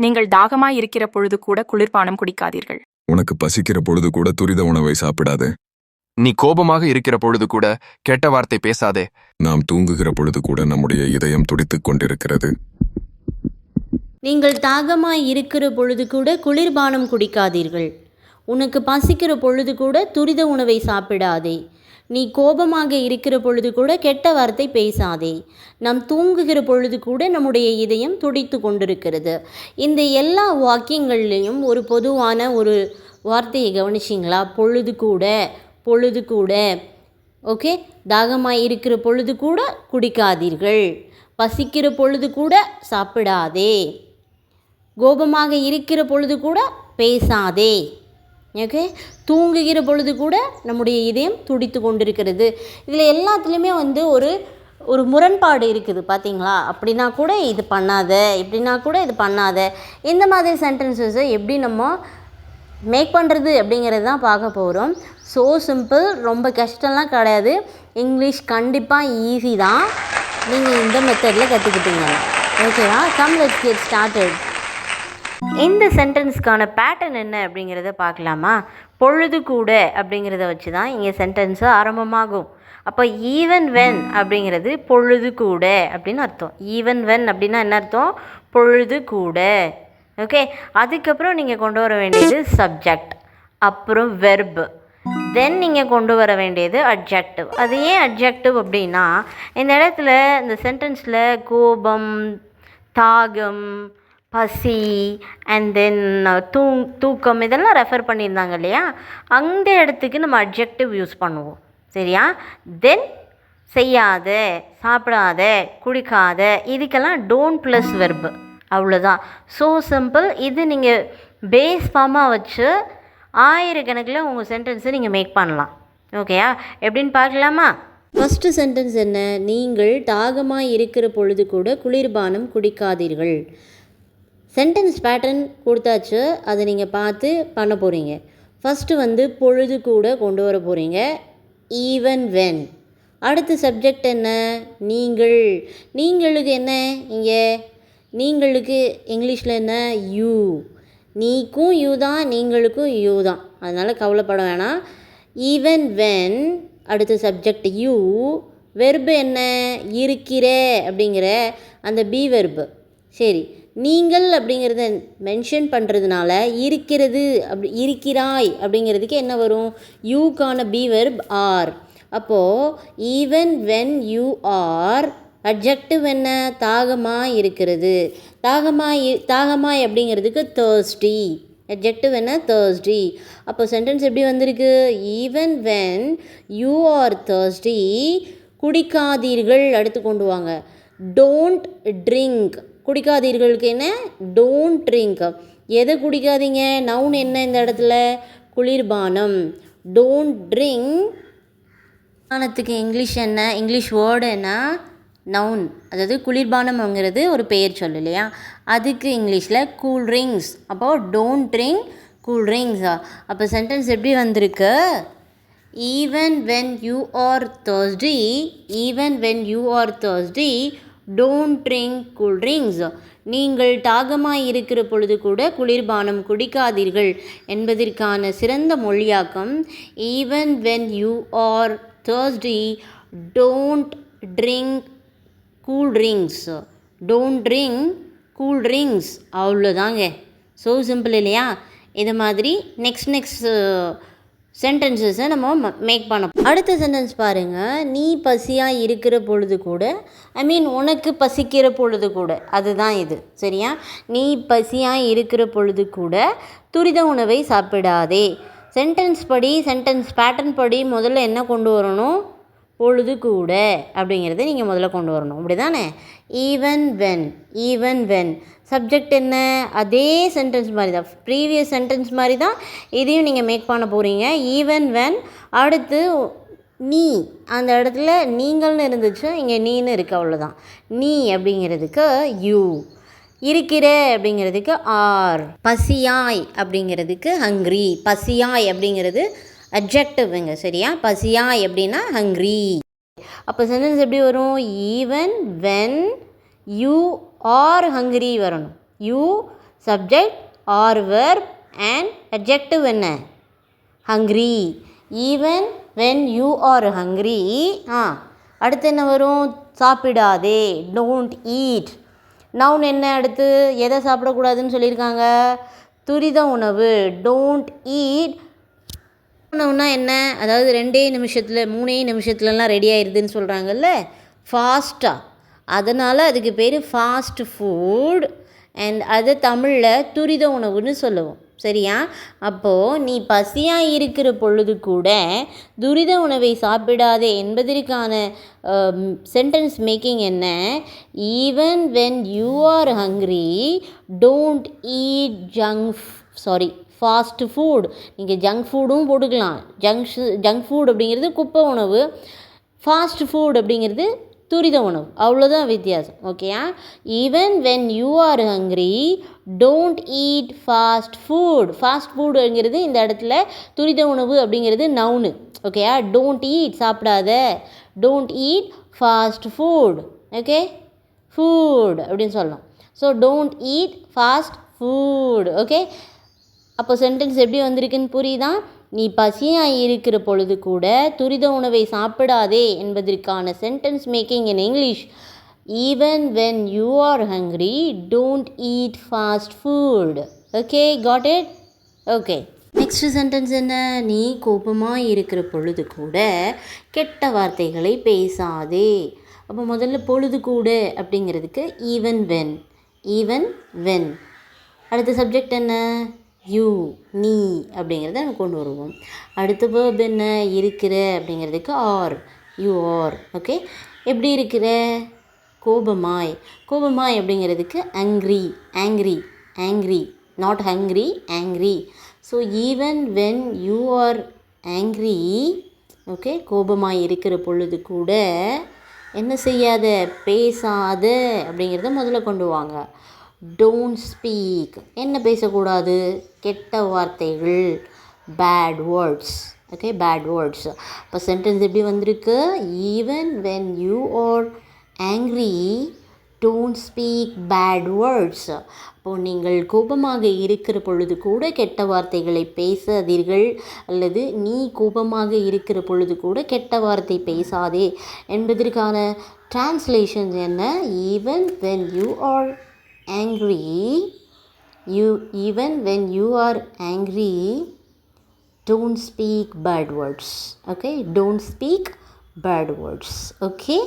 நீங்கள் தாகமாய் இருக்கிற பொழுது கூட குளிர்பானம் குடிக்காதீர்கள். உனக்கு பசிக்கிற பொழுது கூட துரித உணவை சாப்பிடாதே. நீ கோபமாக இருக்கிற பொழுது கூட கெட்ட வார்த்தை பேசாதே. நாம் தூங்குகிற பொழுது கூட நம்முடைய இதயம் துடித்துக் கொண்டிருக்கிறது. நீங்கள் தாகமாய் இருக்கிற பொழுது கூட குளிர்பானம் குடிக்காதீர்கள். உனக்கு பசிக்கிற பொழுது கூட துரித உணவை சாப்பிடாதே. நீ கோபமாக இருக்கிற பொழுது கூட கெட்ட வார்த்தை பேசாதே. நாம் தூங்குகிற பொழுது கூட நம்முடைய இதயம் துடித்து கொண்டிருக்கிறது. இந்த எல்லா வாக்கியங்கள்லேயும் ஒரு பொதுவான ஒரு வார்த்தையை கவனிச்சிங்களா? பொழுது கூட பொழுது கூட. ஓகே? தாகமாக இருக்கிற பொழுது கூட குடிக்காதீர்கள். பசிக்கிற பொழுது கூட சாப்பிடாதே. கோபமாக இருக்கிற பொழுது கூட பேசாதே. ஓகே? தூங்குகிற பொழுது கூட நம்முடைய இதயம் துடித்து கொண்டிருக்கிறது. இதில் எல்லாத்துலேயுமே வந்து ஒரு ஒரு முரண்பாடு இருக்குது பார்த்தீங்களா அப்படின்னா கூட இது பண்ணாத இப்படின்னா கூட இது பண்ணாத. இந்த மாதிரி சென்டென்சஸை எப்படி நம்ம மேக் பண்ணுறது அப்படிங்கிறது தான் பார்க்க போகிறோம் ஸோ சிம்பிள் ரொம்ப கஷ்டம்லாம் கிடையாது. இங்கிலீஷ் கண்டிப்பாக ஈஸி தான். நீங்கள் இந்த மெத்தடில் கற்றுக்கிட்டீங்க ஓகேவா கம் லெட்ஸ் கெட் ஸ்டார்டட் இந்த சென்டென்ஸ்க்கான பேட்டர்ன் என்ன அப்படிங்கிறத பார்க்கலாமா? பொழுது கூட அப்படிங்கிறத வச்சு தான் இங்கே சென்டென்ஸு ஆரம்பமாகும். அப்போ ஈவன் வென் அப்படிங்கிறது பொழுது கூட அப்படின்னு அர்த்தம். ஈவன் வென் அப்படின்னா என்ன அர்த்தம்? பொழுது கூட. ஓகே அதுக்கப்புறம் நீங்கள் கொண்டு வர வேண்டியது சப்ஜெக்ட் அப்புறம் வெர்பு தென் நீங்கள் கொண்டு வர வேண்டியது அட்ஜெக்டிவ் அது ஏன் அட்ஜெக்டிவ் அப்படின்னா இந்த இடத்துல இந்த சென்டென்ஸில் கோபம் தாகம் பசி அண்ட் தென் தூங் தூக்கம் இதெல்லாம் ரெஃபர் பண்ணியிருந்தாங்க இல்லையா? அந்த இடத்துக்கு நம்ம அட்ஜெக்டிவ் யூஸ் பண்ணுவோம். சரியா? தென் செய்யாத சாப்பிடாத குடிக்காத இதுக்கெல்லாம் டோன்ட் ப்ளஸ் வெர்பு அவ்வளோதான் ஸோ சிம்பிள் இது நீங்கள் பேஸ் ஃபார்மாக வச்சு ஆயிரக்கணக்கில் உங்கள் சென்டென்ஸை நீங்கள் மேக் பண்ணலாம். ஓகேயா எப்படின்னு பார்க்கலாமா? ஃபஸ்ட்டு சென்டென்ஸ் என்ன? நீங்கள் தாகமாக இருக்கிற பொழுது கூட குளிர்பானம் குடிக்காதீர்கள். சென்டென்ஸ் பேட்டர்ன் கொடுத்தாச்சு அதை நீங்கள் பார்த்து பண்ண போகிறீங்க ஃபஸ்ட்டு வந்து பொழுது கூட கொண்டு வர போகிறீங்க ஈவன் வென் அடுத்த சப்ஜெக்ட் என்ன? நீங்கள். நீங்களுக்கு என்ன இங்கே? நீங்களுக்கு இங்கிலீஷில் என்ன? யூ நீக்கும் யூ தான் நீங்களுக்கும் யூ தான். அதனால் கவலைப்பட வேணாம். ஈவன் வென் அடுத்த சப்ஜெக்ட் யூ வெர்பு என்ன? இருக்கிற அப்படிங்கிற அந்த பி வெர்பு சரி. நீங்கள் அப்படிங்கிறத மென்ஷன் பண்ணுறதுனால இருக்கிறது அப்படி இருக்கிறாய் அப்படிங்கிறதுக்கு என்ன வரும்? யூக்கான பி வெர்ப் ஆர் அப்போது even when you are objective என்ன? தாகமாக இருக்கிறது. தாகமாய் தாகமாய் அப்படிங்கிறதுக்கு தேர்ஸ்டி அப்ஜெக்டிவ் என்ன? தேர்ஸ்டி அப்போ சென்டென்ஸ் எப்படி வந்திருக்கு? Even when you are thirsty குடிக்காதீர்கள் அடுத்து கொண்டு வாங்க. டோன்ட் ட்ரிங்க் குடிக்காதீர்களுக்கு என்ன டோன்ட் ட்ரிங்க் எதை குடிக்காதீங்க? நவுன் என்ன இந்த இடத்துல? குளிர்பானம். டோன்ட் ட்ரிங்க் குளிர்பானத்துக்கு இங்கிலீஷ் என்ன? இங்கிலீஷ் வேர்டு என்ன? நவுன் அதாவது குளிர்பானம்ங்கிறது ஒரு பெயர் சொல் இல்லையா? அதுக்கு இங்கிலீஷில் கூல் ட்ரிங்க்ஸ் அப்போது டோன்ட் ட்ரிங்க் கூல் ட்ரிங்க்ஸா அப்போ சென்டென்ஸ் எப்படி வந்திருக்கு? Even when you are thirsty even when you are thirsty don't drink cool drinks நீங்கள் தாகமாய் இருக்கிற பொழுது கூட குளிர்பானம் குடிக்காதீர்கள் என்பதற்கான சிறந்த மொழியாக்கம். Even when you are thirsty don't drink cool drinks don't drink cool drinks அவ்வளோதாங்க ஸோ சிம்பிள் இல்லையா? இது மாதிரி நெக்ஸ்ட் நெக்ஸ்ட் சென்டென்சஸை நம்ம மேக் பண்ண அடுத்த சென்டென்ஸ் பாருங்கள் நீ பசியாக இருக்கிற பொழுது கூட ஐ மீன் உனக்கு பசிக்கிற பொழுது கூட அதுதான் இது. சரியா? நீ பசியாக இருக்கிற பொழுது கூட துரித உணவை சாப்பிடாதே. சென்டென்ஸ் படி சென்டென்ஸ் பேட்டர்ன் படி முதல்ல என்ன கொண்டு வரணும்? பொழுது கூட அப்படிங்கிறத நீங்கள் முதல்ல கொண்டு வரணும். அப்படி தானே even when even when subject என்ன? அதே சென்டென்ஸ் மாதிரி தான். ப்ரீவியஸ் சென்டென்ஸ் மாதிரி தான் இதையும் நீங்கள் மேக் பண்ண போகிறீங்க ஈவன் வென் அடுத்து நீ. அந்த இடத்துல நீங்கள்னு இருந்துச்சு இங்கே நீன்னு இருக்கு அவ்வளோதான் நீ அப்படிங்கிறதுக்கு யூ இருக்கிற அப்படிங்கிறதுக்கு ஆர் பசியாய் அப்படிங்கிறதுக்கு ஹங்க்ரி பசியாய் அப்படிங்கிறது அப்ஜெக்டிவ்ங்க சரியா? பசியா எப்படின்னா ஹங்க்ரி அப்போ சென்டென்ஸ் எப்படி வரும்? Even when you are hungry வரணும். You subject are verb and objective என்ன? Hungry even when you are hungry ஆ அடுத்து என்ன வரும்? சாப்பிடாதே டோன்ட் ஈட் நவுன் என்ன அடுத்து? எதை சாப்பிடக்கூடாதுன்னு சொல்லியிருக்காங்க? துரித உணவு டோன்ட் ஈட் பண்ணோம்னா என்ன? அதாவது ரெண்டே நிமிஷத்தில் மூணே நிமிஷத்துலலாம் ரெடி ஆயிடுதுன்னு சொல்கிறாங்கல்ல ஃபாஸ்ட்டாக அதனால் அதுக்கு பேர் ஃபாஸ்ட் ஃபுட் அண்ட் அதை தமிழில் துரித உணவுன்னு சொல்லுவோம். சரியா? அப்போது நீ பசியாக இருக்கிற பொழுது கூட துரித உணவை சாப்பிடாதே என்பதற்கான சென்டென்ஸ் மேக்கிங் என்ன? Even when you are hungry don't eat junk sorry fast food நீங்கள் ஜங்க் ஃபுட்டும் போட்டுக்கலாம். ஜங்க்ஷு ஜங்க் ஃபுட் அப்படிங்கிறது குப்பை உணவு. ஃபாஸ்ட் ஃபுட் அப்படிங்கிறது துரித உணவு. அவ்வளோதான் வித்தியாசம். ஓகேயா even when you are hungry don't eat fast food fast ஃபுட்டுங்கிறது இந்த இடத்துல துரித உணவு அப்படிங்கிறது நவுனு ஓகேயா டோன்ட் ஈட் சாப்பிடாத. Don't eat fast food okay food அப்படின்னு சொல்லலாம். So don't eat fast food okay அப்போ சென்டென்ஸ் எப்படி வந்திருக்குன்னு புரியுதா? நீ பசியாக இருக்கிற பொழுது கூட துரித உணவை சாப்பிடாதே என்பதற்கான sentence making in English even when you are hungry don't eat fast food okay got it okay next sentence என்ன? நீ கோபமாக இருக்கிற பொழுது கூட கெட்ட வார்த்தைகளை பேசாதே. அப்போ முதல்ல பொழுது கூட அப்படிங்கிறதுக்கு ஈவன் வென் ஈவன் வென் அடுத்த சப்ஜெக்ட் என்ன? யூ நீ அப்படிங்கிறத நம்ம கொண்டு வருவோம். அடுத்த வேர்ப் என்ன? இருக்கிற அப்படிங்கிறதுக்கு ஆர் யூ ஆர் ஓகே எப்படி இருக்கிற? கோபமாய். கோபமாய் அப்படிங்கிறதுக்கு angry angry angry not hungry angry so even when you are angry okay கோபமாய் இருக்கிற பொழுது கூட என்ன செய்யாத? பேசாத அப்படிங்கிறத முதல்ல கொண்டு வாங்க. டோன்ட் ஸ்பீக் என்ன பேசக்கூடாது? கெட்ட வார்த்தைகள். Bad words okay bad words இப்போ சென்டென்ஸ் எப்படி வந்திருக்கு? Even when you are angry don't speak bad words அப்போது நீங்கள் கோபமாக இருக்கிற பொழுது கூட கெட்ட வார்த்தைகளை பேசாதீர்கள். அல்லது நீ கோபமாக இருக்கிற பொழுது கூட கெட்ட வார்த்தை பேசாதே. என்பதற்கான டிரான்ஸ்லேஷன்ஸ் என்ன? Even when you are angry you even when you are angry don't speak bad words. Okay don't speak bad words. Okay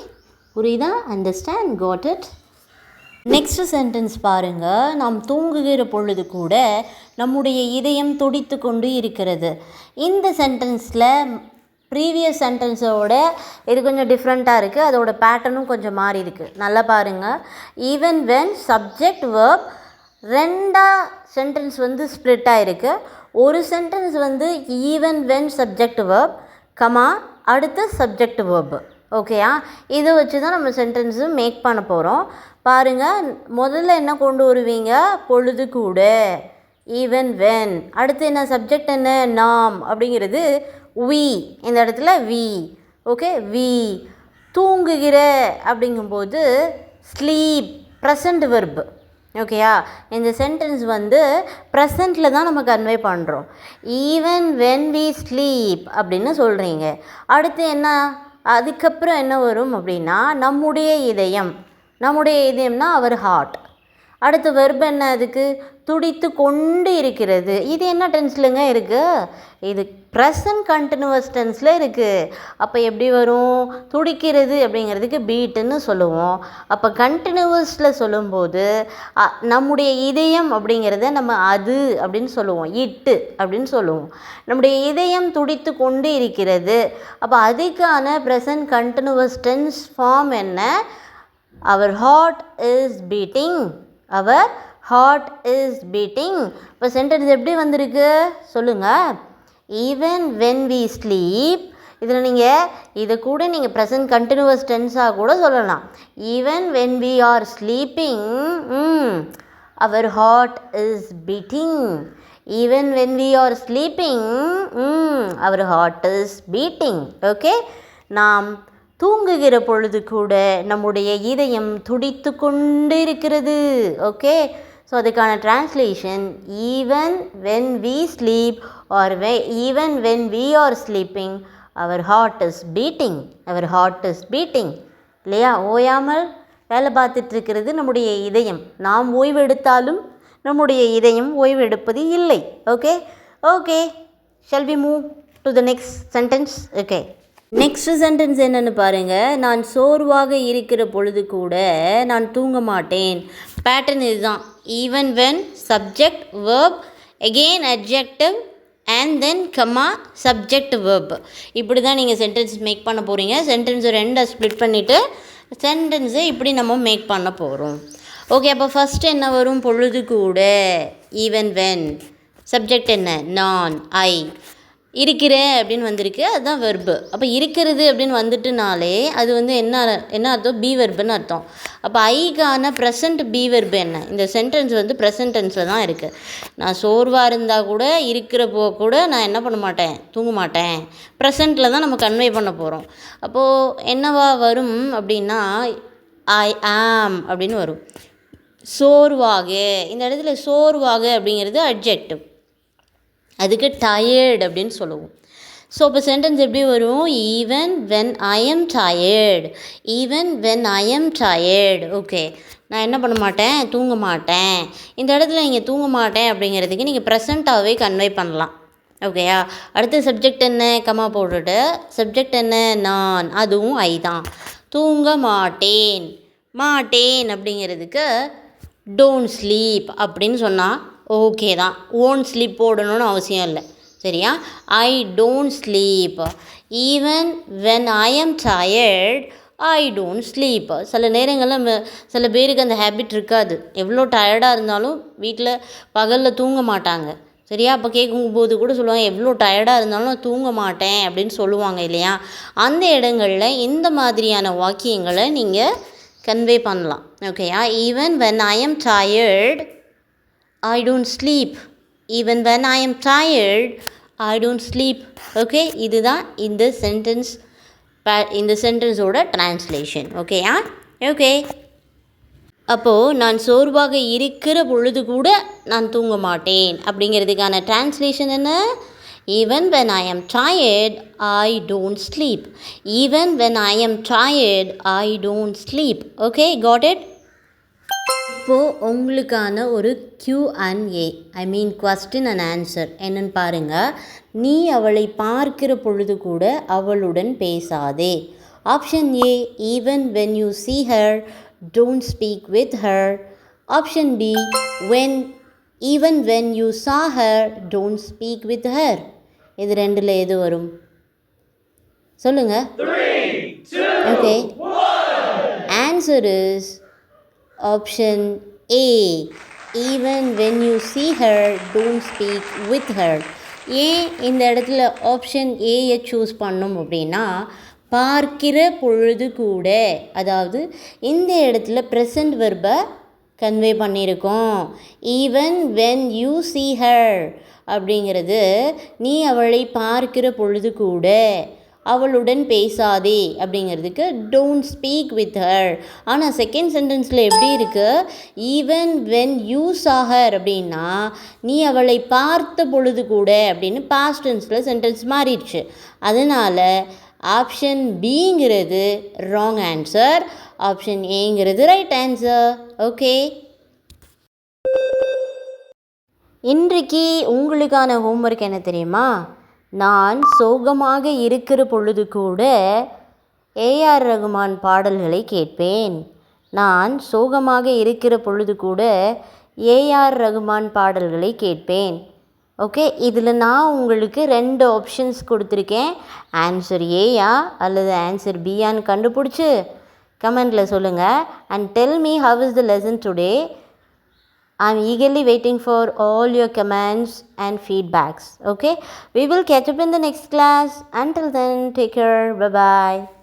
புரியுதா? Understand got it next sentence பாருங்க. நாம் தூங்குகிற பொழுது கூட நம்முடைய இதயம் துடித்து கொண்டு இருக்கிறது. இந்த சென்டென்ஸில் ப்ரீவியஸ் சென்டென்ஸோட இது கொஞ்சம் டிஃப்ரெண்ட்டாக இருக்குது அதோட பேட்டர்னும் கொஞ்சம் மாறி இருக்குது நல்லா பாருங்கள் ஈவன் வென் சப்ஜெக்ட் வேர்ப் ரெண்டாக சென்டென்ஸ் வந்து ஸ்ப்ளிட் ஆகிருக்கு ஒரு சென்டென்ஸ் வந்து even when subject verb comma அடுத்து சப்ஜெக்ட் வேர்பு ஓகேயா இதை வச்சு தான் நம்ம சென்டென்ஸு மேக் பண்ண போகிறோம் பாருங்கள் முதல்ல என்ன கொண்டு வருவீங்க? பொழுது கூட. ஈவன் வென் அடுத்து என்ன? சப்ஜெக்ட் என்ன? நாம். அப்படிங்கிறது வி இந்த இடத்துல வி. ஓகே வி தூங்குகிற அப்படிங்கும்போது ஸ்லீப் ப்ரெசண்ட் வெர்ப் ஓகேயா இந்த சென்டென்ஸ் வந்து ப்ரெசண்ட்டில் தான் நம்ம கன்வே பண்ணுறோம் ஈவன் வென் வி ஸ்லீப் அப்படின்னு சொல்கிறீங்க அடுத்து என்ன? அதுக்கப்புறம் என்ன வரும் அப்படின்னா நம்முடைய இதயம். நம்முடைய இதயம்னா அவர் ஹார்ட் அடுத்து வெர்ப் என்ன அதுக்கு? துடித்து கொண்டு இருக்கிறது. இது என்ன டென்ஸ்லங்க இருக்குது இது ப்ரெசன்ட் கண்டினியூவஸ் டென்ஸில் இருக்குது அப்போ எப்படி வரும்? துடிக்கிறது அப்படிங்கிறதுக்கு பீட்டுன்னு சொல்லுவோம். அப்போ கண்டினியூவஸில் சொல்லும்போது நம்முடைய இதயம் அப்படிங்கிறத நம்ம அது அப்படின்னு சொல்லுவோம். இட்டு அப்படின்னு சொல்லுவோம். நம்முடைய இதயம் துடித்து கொண்டு இருக்கிறது. அப்போ அதுக்கான ப்ரெசன்ட் கண்டினியூவஸ் டென்ஸ் ஃபார்ம் என்ன? Our heart is beating our heart is beating இப்போ சென்டென்ஸ் எப்படி வந்திருக்கு? சொல்லுங்கள் ஈவன் வென் வி ஸ்லீப் இதில் நீங்கள் இதை கூட நீங்கள் ப்ரெசன்ட் கண்டினியூவஸ் டென்ஸாக கூட சொல்லலாம். Even when we are sleeping our heart is beating even when we are sleeping our heart is beating okay நாம் தூங்குகிற பொழுது கூட நம்முடைய இதயம் துடித்து கொண்டு இருக்கிறது ஓகே ஸோ அதுக்கான translation even when we sleep are வெ even when we are sleeping our heart is beating our heart is beating இல்லையா? ஓயாமல் வேலை பார்த்துட்ருக்கிறது நம்முடைய இதயம். நாம் ஓய்வெடுத்தாலும் நம்முடைய இதயம் ஓய்வெடுப்பது இல்லை. Okay okay shall we move to the next sentence okay next sentence என்னன்னு பாருங்க. நான் சோர்வாக இருக்கிற பொழுது கூட நான் தூங்க மாட்டேன். பேட்டர்ன் இதுதான். Even when subject verb again objective and then comma subject verb இப்படி தான் நீங்கள் சென்டென்ஸ் மேக் பண்ண போகிறீங்க சென்டென்ஸை ரெண்டாக ஸ்ப்ளிட் பண்ணிவிட்டு சென்டென்ஸை இப்படி நம்ம மேக் பண்ண போகிறோம் ஓகே அப்போ ஃபஸ்ட்டு என்ன வரும் பொழுது கூட? ஈவன் வென் சப்ஜெக்ட் என்ன? நான் ஐ இருக்கிறேன் அப்படின்னு வந்திருக்கு. அதுதான் வெர்பு அப்போ இருக்கிறது அப்படின்னு வந்துட்டுனாலே அது வந்து என்ன என்ன அர்த்தம்? பி வெர்புன்னு அர்த்தம். அப்போ ஐக்கான ப்ரெசண்ட் பி வெர்பு என்ன? இந்த சென்டென்ஸ் வந்து ப்ரெசன்ட் டென்ஸில் தான் இருக்குது நான் சோர்வாக இருந்தால் கூட இருக்கிறப்போ கூட நான் என்ன பண்ண மாட்டேன்? தூங்க மாட்டேன். ப்ரெசண்ட்டில் தான் நம்ம கன்வே பண்ண போகிறோம் அப்போது என்னவா வரும் அப்படின்னா ஐ ஆம் அப்படின்னு வரும். சோர்வாக. இந்த இடத்துல சோர்வாக அப்படிங்கிறது அட்ஜெக்டிவ் அதுக்கு டயர்டு அப்படின்னு சொல்லுவோம். ஸோ இப்போ சென்டென்ஸ் எப்படி வரும்? Even when I am tired even when I am tired okay நான் என்ன பண்ண மாட்டேன்? தூங்க மாட்டேன். இந்த இடத்துல நீங்கள் தூங்க மாட்டேன் அப்படிங்கிறதுக்கு நீங்கள் ப்ரெசண்ட்டாகவே கன்வே பண்ணலாம். ஓகேயா அடுத்த சப்ஜெக்ட் என்ன? கம்மா போட்டுட்டு சப்ஜெக்ட் என்ன? நான். அதுவும் ஐ தான். தூங்க மாட்டேன். மாட்டேன் அப்படிங்கிறதுக்கு டோன்ட் ஸ்லீப் அப்படின்னு சொன்னால் ஓகே தான். ஓன் ஸ்லீப் போடணும்னு அவசியம் இல்லை. சரியா? I don't sleep even when I am tired I don't sleep சில நேரங்களில் நம்ம சில பேருக்கு அந்த ஹேபிட் இருக்காது. எவ்வளோ டயர்டாக இருந்தாலும் வீட்டில் பகலில் தூங்க மாட்டாங்க. சரியா? அப்போ கேட்கும்போது கூட சொல்லுவாங்க எவ்வளோ டயர்டாக இருந்தாலும் நான் தூங்க மாட்டேன் அப்படின்னு சொல்லுவாங்க இல்லையா? அந்த இடங்களில் இந்த மாதிரியான வாக்கியங்களை நீங்கள் கன்வே பண்ணலாம். ஓகேயா even when I am tired I don't sleep even when I am tired I don't sleep okay இதுதான் இந்த சென்டென்ஸ் இந்த சென்டென்ஸோட ட்ரான்ஸ்லேஷன் ஓகேயா ஓகே அப்போது நான் சோர்வாக இருக்கிற பொழுது கூட நான் தூங்க மாட்டேன். அப்படிங்கிறதுக்கான டிரான்ஸ்லேஷன் என்ன? Even when I am tired I don't sleep even when I am tired I don't sleep okay got it இப்போது உங்களுக்கான ஒரு Q and A I mean question and answer என்னன்னு பாருங்கள் நீ அவளை பார்க்கிற பொழுது கூட அவளுடன் பேசாதே. Option A even when you see her don't speak with her. Option B when even when you saw her don't speak with her. இது ரெண்டில் எது வரும்? சொல்லுங்கள் okay answer is option A even when you see her don't speak with her. ஏன் இந்த இடத்துல option ஏயை choose பண்ணோம் அப்படின்னா பார்க்கிற பொழுது கூட அதாவது இந்த இடத்துல ப்ரெசண்ட் வெர்பை கன்வே பண்ணியிருக்கோம். Even when you see her அப்படிங்கிறது நீ அவளை பார்க்கிற பொழுது கூட அவளுடன் பேசாதே அப்படிங்கிறதுக்கு டோன்ட் ஸ்பீக் வித் ஹர் ஆனால் செகண்ட் சென்டென்ஸில் எப்படி இருக்குது ஈவன் வென் யூ ஆகர் அப்படின்னா நீ அவளை பார்த்த பொழுது கூட அப்படின்னு பாஸ்ட் டென்ஸில் சென்டென்ஸ் மாறிடுச்சு. அதனால் ஆப்ஷன் பிங்கிறது ராங் ஆன்சர் ஆப்ஷன் ஏங்கிறது ரைட் ஆன்சர் ஓகே இன்றைக்கு உங்களுக்கான ஹோம்ஒர்க் என்ன தெரியுமா? நான் சோகமாக இருக்கிற பொழுது கூட ஏஆர் ரகுமான் பாடல்களை கேட்பேன். நான் சோகமாக இருக்கிற பொழுது கூட ஏஆர் ரகுமான் பாடல்களை கேட்பேன். ஓகே இதில் நான் உங்களுக்கு ரெண்டு ஆப்ஷன்ஸ் கொடுத்துருக்கேன். ஆன்சர் ஏயா அல்லது ஆன்சர் பியான்னு கண்டுபிடிச்சி கமெண்டில் சொல்லுங்கள் and tell me how is the lesson today I'm eagerly waiting for all your comments and feedbacks. Okay, we will catch up in the next class. Until then, take care. Bye bye.